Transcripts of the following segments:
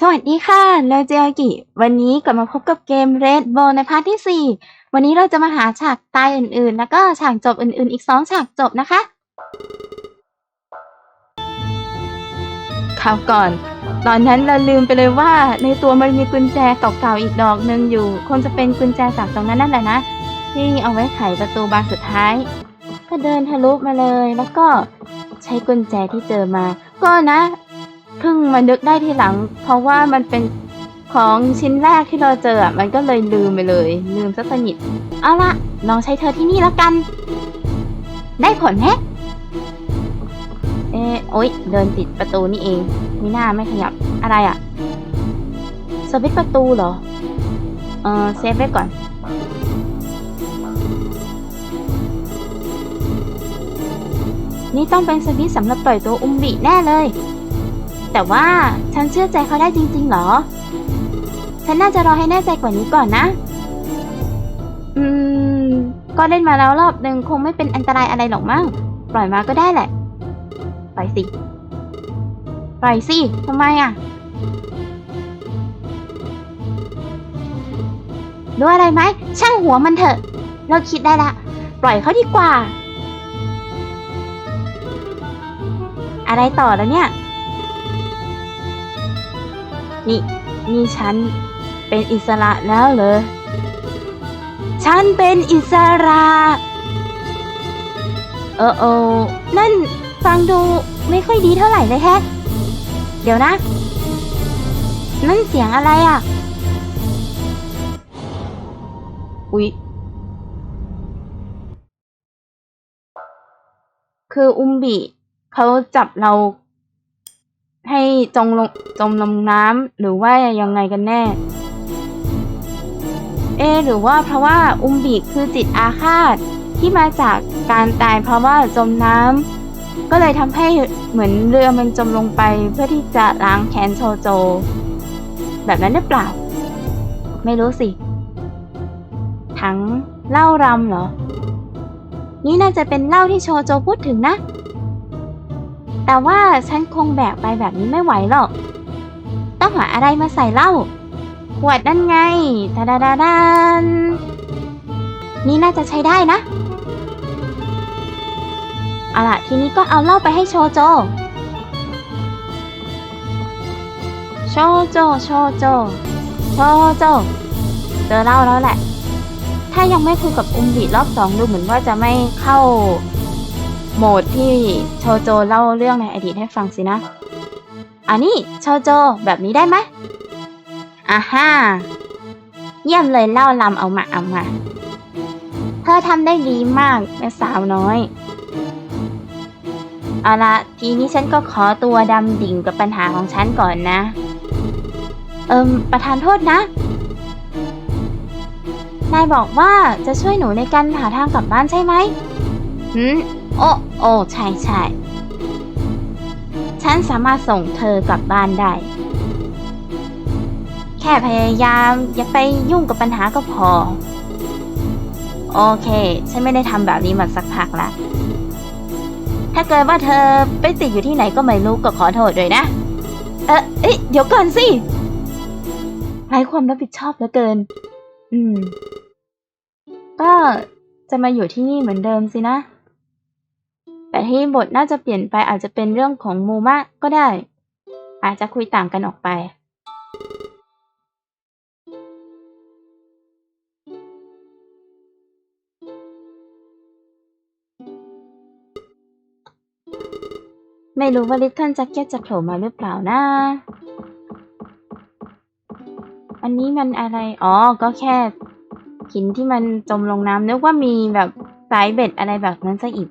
สวัสดีค่ะเราเจอากิ วันนี้กลับมาพบกับเกม Red Bull ในพาร์ทที่ 4 วันนี้เราจะมาหาฉากตายอื่นๆ แล้วก็ฉากจบอื่นๆ อีก 2 ฉากจบนะคะข่าวก่อน ตอนนั้นเราลืมไปเลยว่าในตัวมันมีกุญแจเก่าๆ อีกดอกหนึ่งอยู่ คงจะเป็นกุญแจจากตรงนั้นนั่นแหละนะ ที่เอาไว้ไขประตูบานสุดท้าย ก็เดินทะลุมาเลยแล้วก็ใช้กุญแจที่เจอมา ก็นะ พิ่งมานึกได้ทีหลัง เพราะว่ามันเป็นของชิ้นแรกที่เราเจอมันก็เลยลืมไปเลย ลืมซะสนิทเอาละลองใช้เธอที่นี่แล้วกัน ได้ผลแฮะเอะโอ๊ย เดินติดประตูนี่เองมีหน้าไม่ขยับอะไรอะสวิตประตูเหรอ เออเซฟไว้ก่อนนี่ต้องเป็นสวิตสำหรับปล่อยตัวอุมบิแน่เลย แต่ว่าฉันเชื่อใจเขาได้จริงๆเหรอ ฉันน่าจะรอให้แน่ใจกว่านี้ก่อนนะ อืม ก็เล่นมาแล้วรอบหนึ่งคงไม่เป็นอันตรายอะไรหรอกมั้ง ปล่อยมาก็ได้แหละ ปล่อยสิ ปล่อยสิ ทำไมอะ ดูอะไรไหม ช่างหัวมันเถอะ เราคิดได้ละ ปล่อยเขาดีกว่า อะไรต่อแล้วเนี่ย นี่ นี่ฉันเป็นอิสระแล้วเหรอ ฉันเป็นอิสระ เออเออนั่นฟังดูไม่ค่อยดีเท่าไหร่เลยแฮะ เดี๋ยวนะ นั่นเสียงอะไรอะ อุ๊ย คืออุมบิเขาจับเรา ให้จงลงจมลงน้ำหรือว่ายังไงกันแน่ เอ หรือว่าเพราะว่าอุมบิคือจิตอาฆาตที่มาจากการตายเพราะว่าจมน้ำก็เลยทำให้เหมือนเรือมันจมลงไปเพื่อที่จะล้างแค้นโชโจ แบบนั้นหรือเปล่า ไม่รู้สิ ทั้งเหล้ารำเหรอ นี่น่าจะเป็นเหล้าที่โชโจพูดถึงนะ แต่ว่าฉันคงแบกไปแบบนี้ไม่ไหวหรอก ต้องหาอะไรมาใส่เหล้า ขวดนั่นไงตาดาดาดานนี่น่าจะใช้ได้นะ เอาล่ะ ทีนี้ก็เอาเหล้าไปให้โชโจ โชโจ โชโจ โชโจ เจอเหล้าแล้วแหละ ถ้ายังไม่คุยกับอุมบิรอบสองดูเหมือนว่าจะไม่เข้า โหมดที่โชโจเล่าเรื่องในอดีตให้ฟังสินะ อันนี้โชโจแบบนี้ได้ไหมอ่าฮ่า เยี่ยมเลยเล่าลำเอามาเอามา เธอทำได้ดีมากแม่สาวน้อย เอาละทีนี้ฉันก็ขอตัวดำดิ่งกับปัญหาของฉันก่อนนะ เอิมประธานโทษนะ นายบอกว่าจะช่วยหนูในการหาทางกลับบ้านใช่ไหม หืมโอ้โอ้ใช่ใช่ฉันสามารถส่งเธอกลับบ้านได้ แค่พยายามอย่าไปยุ่งกับปัญหาก็พอ โอเค ฉันไม่ได้ทำแบบนี้มาสักพักละถ้าเกิดว่าเธอไปติดอยู่ที่ไหนก็ไม่รู้ก็ขอโทษด้วยนะ เออเอ๊ะเดี๋ยวก่อนสิไร้ความรับผิดชอบเหลือเกิน อืม ก็จะมาอยู่ที่นี่เหมือนเดิมสินะ แต่ที่บทน่าจะเปลี่ยนไปอาจจะเป็นเรื่องของมูมะก็ได้ อาจจะคุยต่างกันออกไป ไม่รู้ว่าลิ t เ l ิ j จ็ c เก็ตจะโผล่มาหรือเปล่านะ อันนี้มันอะไร อ๋อ ก็แค่หินที่มันจมลงน้ำนึกว่ามีแบบสายเบ็ดอะไรแบบนั้นซะอีก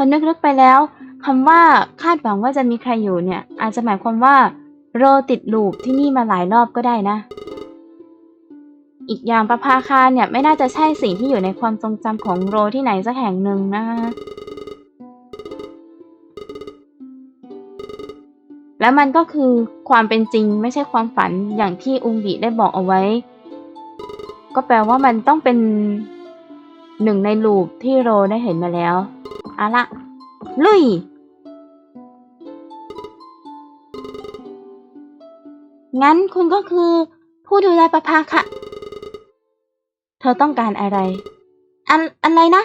อนึกลึกไปแล้วคำว่าคาดหวังว่าจะมีใครอยู่เนี่ย อาจจะหมายความว่าโรติดลูปที่นี่มาหลายรอบก็ได้นะ อีกอย่างประภาคารเนี่ยไม่น่าจะใช่สิ่งที่อยู่ในความทรงจำของโรที่ไหนสักแห่งหนึ่งนะ และมันก็คือความเป็นจริงไม่ใช่ความฝันอย่างที่อุงบิได้บอกเอาไว้ ก็แปลว่ามันต้องเป็นหนึ่งในลูปที่โรได้เห็นมาแล้ว เอาละลุย งั้นคุณก็คือผู้ดูแลประภาค่ะ เธอต้องการอะไร อันอะไรนะ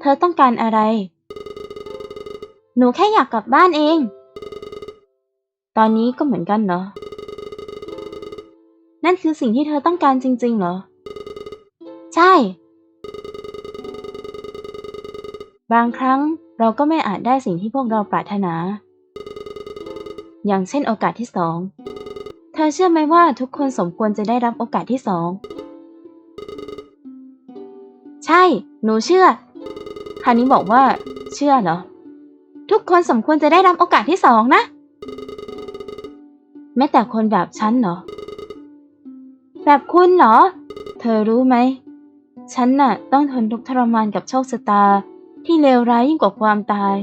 เธอต้องการอะไร หนูแค่อยากกลับบ้านเอง ตอนนี้ก็เหมือนกันเหรอ นั่นคือสิ่งที่เธอต้องการจริงๆเหรอ ใช่ บางครั้งเราก็ไม่อาจได้สิ่งที่พวกเราปรารถนา อย่างเช่นโอกาสที่สองเธอเชื่อไหมว่าทุกคนสมควรจะได้รับโอกาสที่สอง ใช่ หนูเชื่อ คานี้บอกว่า เชื่อเหรอ ทุกคนสมควรจะได้รับโอกาสที่สองนะ แม้แต่คนแบบฉันเหรอ แบบคุณเหรอ เธอรู้ไหม ฉันน่ะ ต้องทนทุกข์ทรมานกับโชคชะตา ที่เลวร้ายยิ่งกว่าความตาย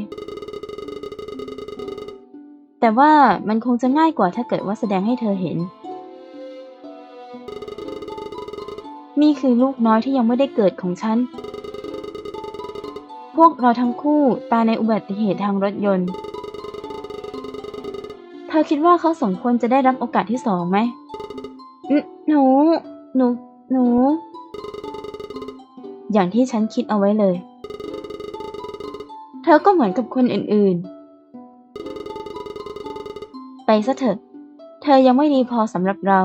แต่ว่ามันคงจะง่ายกว่าถ้าเกิดว่าแสดงให้เธอเห็น นี่คือลูกน้อยที่ยังไม่ได้เกิดของฉัน พวกเราทั้งคู่ตายในอุบัติเหตุทางรถยนต์ เธอคิดว่าเขาสมควรจะได้รับโอกาสที่สองไหมนหนู หนู หนู อย่างที่ฉันคิดเอาไว้เลยเธอก็เหมือนกับคนอื่นๆ ไปซะเถอะ เธอยังไม่ดีพอสำหรับเรา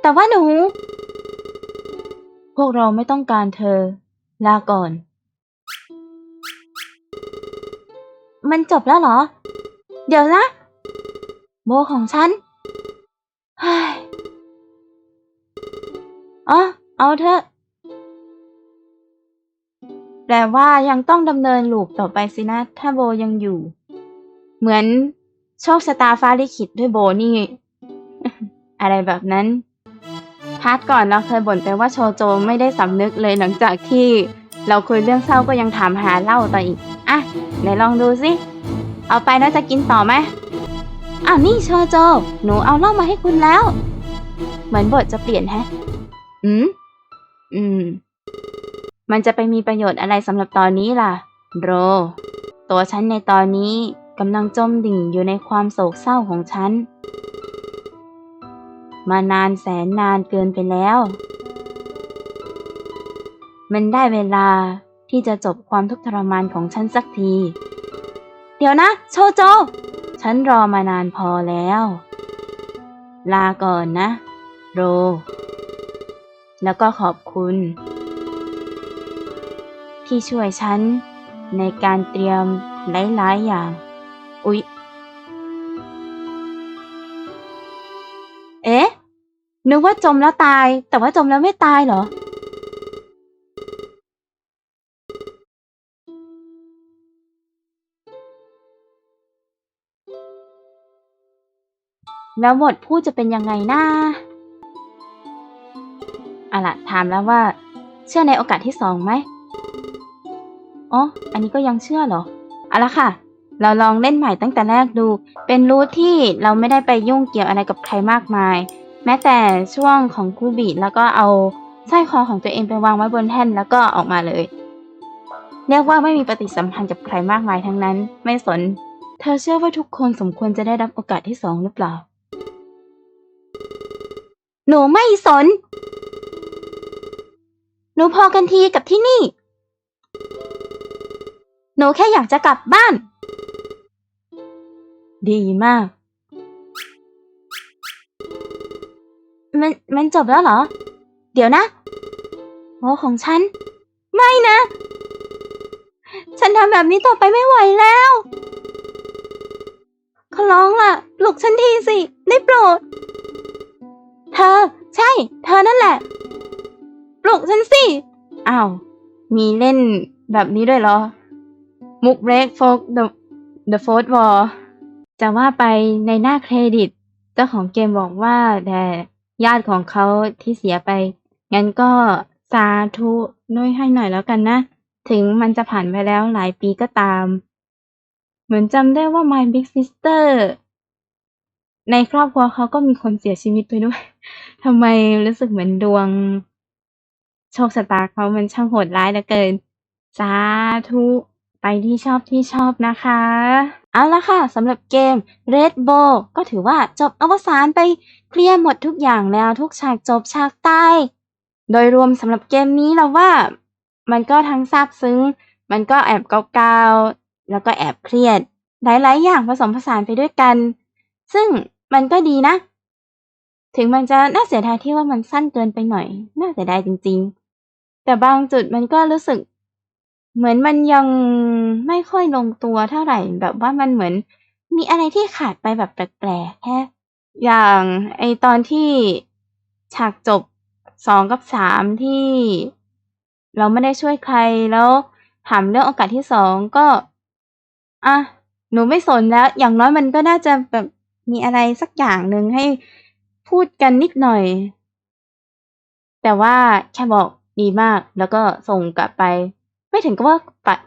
แต่ว่าหนู พวกเราไม่ต้องการเธอ ลาก่อน มันจบแล้วเหรอ เดี๋ยวนะ โบของฉันเฮ้ยอ๋อเอาเถอะ แปลว่ายังต้องดำเนินลูปต่อไปสินะ ถ้าโบยังอยู่ เหมือนโชคชะตาฟ้าลิขิตด้วยโบนี่ อะไรแบบนั้น พาร์ทก่อนเราเคยบ่นไปว่าโชโจไม่ได้สำนึกเลยหลังจากที่เราคุยเรื่องเศร้าก็ยังถามหาเล้าต่ออีก อะ ไหนลองดูสิ เอาไปแล้วจะกินต่อไหมอ้าวนี่โชโจ หนูเอาเหล้ามาให้คุณแล้ว เหมือนบทจะเปลี่ยนแฮะ อืม อืม มันจะไปมีประโยชน์อะไรสำหรับตอนนี้ล่ะ โร ตัวฉันในตอนนี้กำลังจมดิ่งอยู่ในความโศกเศร้าของฉัน มานานแสนนานเกินไปแล้ว มันได้เวลาที่จะจบความทุกข์ทรมานของฉันสักที เดี๋ยวนะ โชโจ ฉันรอมานานพอแล้ว ลาก่อนนะ โร แล้วก็ขอบคุณ ที่ช่วยฉัน ในการเตรียมหลายๆอย่าง อุ๊ย เอ๊ะ นึกว่าจมแล้วตาย แต่ว่าจมแล้วไม่ตายเหรอ แล้วบทพูดจะเป็นยังไงนะอะล่ะถามแล้วว่า เชื่อในโอกาสที่สองไหม อ๋อ อันนี้ก็ยังเชื่อเหรอเอาละค่ะ เราลองเล่นใหม่ตั้งแต่แรกดู เป็นรูทที่เราไม่ได้ไปยุ่งเกี่ยวอะไรกับใครมากมาย แม้แต่ช่วงของคูบิแล้วก็เอาสร้อยคอของตัวเองไปวางไว้บนแท่นแล้วก็ออกมาเลย เรียกว่าไม่มีปฏิสัมพันธ์กับใครมากมายทั้งนั้น ไม่สน เธอเชื่อว่าทุกคนสมควรจะได้รับโอกาสที่สองหรือเปล่า หนูไม่สน หนูพอกันทีกับที่นี่ นูแค่อยากจะกลับบ้าน ดีมาก มันมันจบแล้วเหรอ เดี๋ยวนะโมของฉัน ไม่นะ ฉันทำแบบนี้ต่อไปไม่ไหวแล้วขอร้องล่ะปลุกฉันทีสิ ได้โปรด เธอ ใช่ เธอนั่นแหละปลุกฉันสิ อ้าว มีเล่นแบบนี้ด้วยเหรอ มุกเบรกโฟก the the fourth wall จะว่าไปในหน้าเครดิต เจ้าของเกมบอกว่าแต่ญาติของเขาที่เสียไป งั้นก็สาธุด้วยให้หน่อยแล้วกันนะ ถึงมันจะผ่านไปแล้วหลายปีก็ตาม เหมือนจำได้ว่า My Big Sister ในครอบครัวเขาก็มีคนเสียชีวิตไปด้วย ทำไมรู้สึกเหมือนดวง โชคชะตาเขามันช่างโหดร้ายเหลือเกิน สาธุ ไปที่ชอบที่ชอบนะคะ เอาละค่ะสำหรับเกม Red b o w ก็ถือว่าจบอวสานไปเคลียร์หมดทุกอย่างแล้วทุกฉากจบฉากตายโดยรวมสำหรับเกมนี้เราว่ามันก็ทั้งซาบซึ้ง มันก็แอบเกาๆแล้วก็แอบเครียด หลายๆ อย่างผสมผสานไปด้วยกัน ซึ่งมันก็ดีนะ ถึงมันจะน่าเสียดายที่ว่ามันสั้นเกินไปหน่อย น่าเสียดายจริง ๆ แต่บางจุดมันก็รู้สึก เหมือนมันยังไม่ค่อยลงตัวเท่าไหร่ แบบว่ามันเหมือนมีอะไรที่ขาดไปแบบแปลกๆแค่อย่างไอตอนที่ฉากจบสองกับสามที่ เราไม่ได้ช่วยใครแล้วถามเรื่องโอกาสที่สองก็ อะ หนูไม่สนแล้ว อย่างน้อยมันก็น่าจะแบบมีอะไรสักอย่างหนึ่งให้พูดกันนิดหน่อย แต่ว่าแค่บอกดีมากแล้วก็ส่งกลับไป ไม่ถึงกับว่า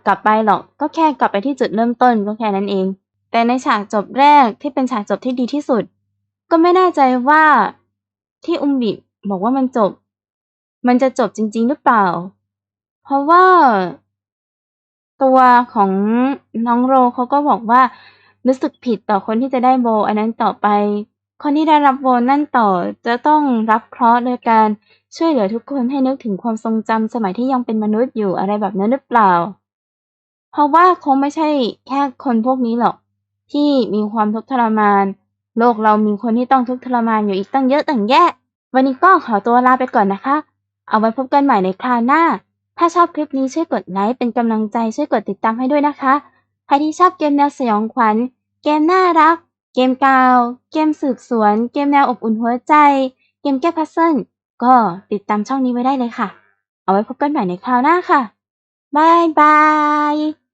กลับไปหรอก ก็แค่กลับไปที่จุดเริ่มต้นก็แค่นั้นเอง แต่ในฉากจบแรกที่เป็นฉากจบที่ดีที่สุด ก็ไม่แน่ใจว่าที่อุมบิบอกว่ามันจบ มันจะจบจริง ๆ หรือเปล่า เพราะว่าตัวของน้องโรเขาก็บอกว่ารู้สึกผิดต่อคนที่จะได้โบอันนั้นต่อไป คนที่ได้รับโบนั่นต่อจะต้องรับเคราะห์โดยการช่วยเหลือทุกคนให้นึกถึงความทรงจำสมัยที่ยังเป็นมนุษย์อยู่อะไรแบบนั้นหรือเปล่า เพราะว่าคงไม่ใช่แค่คนพวกนี้หรอก ที่มีความทุกข์ทรมาน โลกเรามีคนที่ต้องทุกข์ทรมานอยู่อีกตั้งเยอะตั้งแยะ วันนี้ก็ขอตัวลาไปก่อนนะคะ เอาไว้พบกันใหม่ในคราวหน้า ถ้าชอบคลิปนี้ช่วยกดไลค์เป็นกำลังใจช่วยกดติดตามให้ด้วยนะคะ ใครที่ชอบเกมแนวสยองขวัญ เกมน่ารัก เกมกาว เกมสืบสวน เกมแนวอบอุ่นหัวใจ เกมแก้พัซเซิล ก็ติดตามช่องนี้ไว้ได้เลยค่ะ เอาไว้พบกันใหม่ในคราวหน้าค่ะบายบาย